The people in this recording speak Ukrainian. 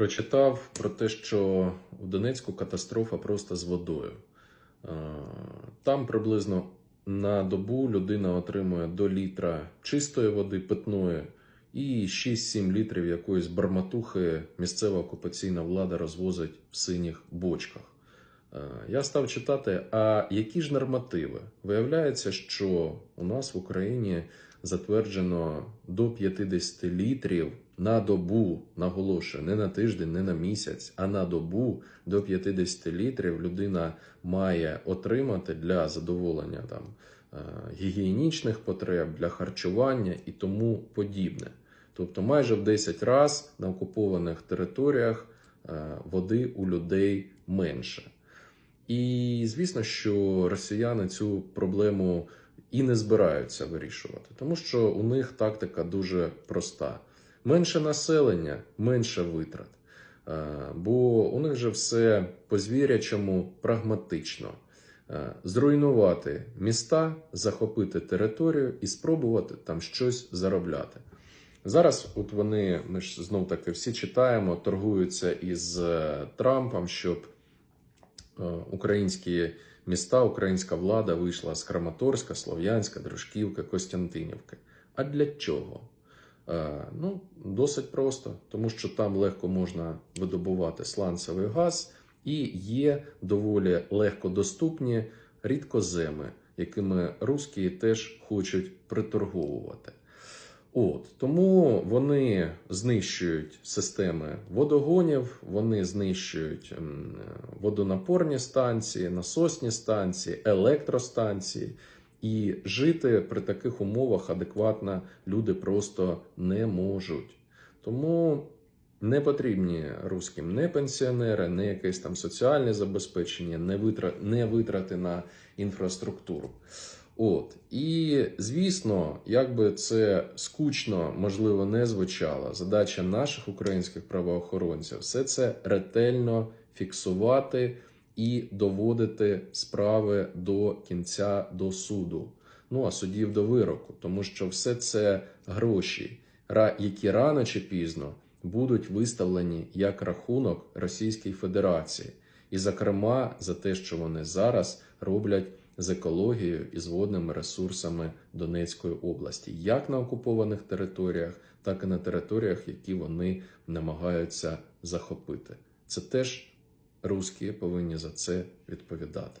Прочитав про те, що в Донецьку катастрофа просто з водою. Е, Там приблизно на добу людина отримує до літра чистої води питної і 6-7 літрів якоїсь барматухи місцева окупаційна влада розвозить в синіх бочках. Е, Я став читати, а які ж нормативи? Виявляється, що у нас в Україні затверджено до 50 літрів на добу, наголошую, не на тиждень, не на місяць, а на добу до 50 літрів людина має отримати для задоволення там е, гігієнічних потреб, для харчування і тому подібне. Тобто майже в 10 разів на окупованих територіях е, води у людей менше. І звісно, що росіяни цю проблему і не збираються вирішувати, тому що у них тактика дуже проста: менше населення, менше витрат. Бо у них же все по звірячому прагматично. Зруйнувати міста, захопити територію і спробувати там щось заробляти. Зараз, от вони, ми ж знов таки всі читаємо, торгуються із е, Трампом, щоб е, українські міста, українська влада вийшла з Краматорська, Слов'янська, Дружківки, Костянтинівки. А для чого? Е, Ну, досить просто, тому що там легко можна видобувати сланцевий газ, і є доволі легко доступні рідкоземи, якими русські теж хочуть приторговувати. От тому вони знищують системи водогонів, вони знищують водонапорні станції, насосні станції, електростанції. І жити при таких умовах адекватно люди просто не можуть. Тому не потрібні русським не пенсіонери, не якесь там соціальне забезпечення, не витрати, не витрати на інфраструктуру. От і звісно, як би це скучно можливо не звучало, задача наших українських правоохоронців все це ретельно фіксувати і доводити справи до кінця до суду. Ну а судів до вироку, тому що все це гроші, які рано чи пізно будуть виставлені як рахунок Російській Федерації, і, зокрема, за те, що вони зараз роблять з екологією і з водними ресурсами Донецької області, як на окупованих територіях, так і на територіях, які вони намагаються захопити. Це теж русські повинні за це відповідати.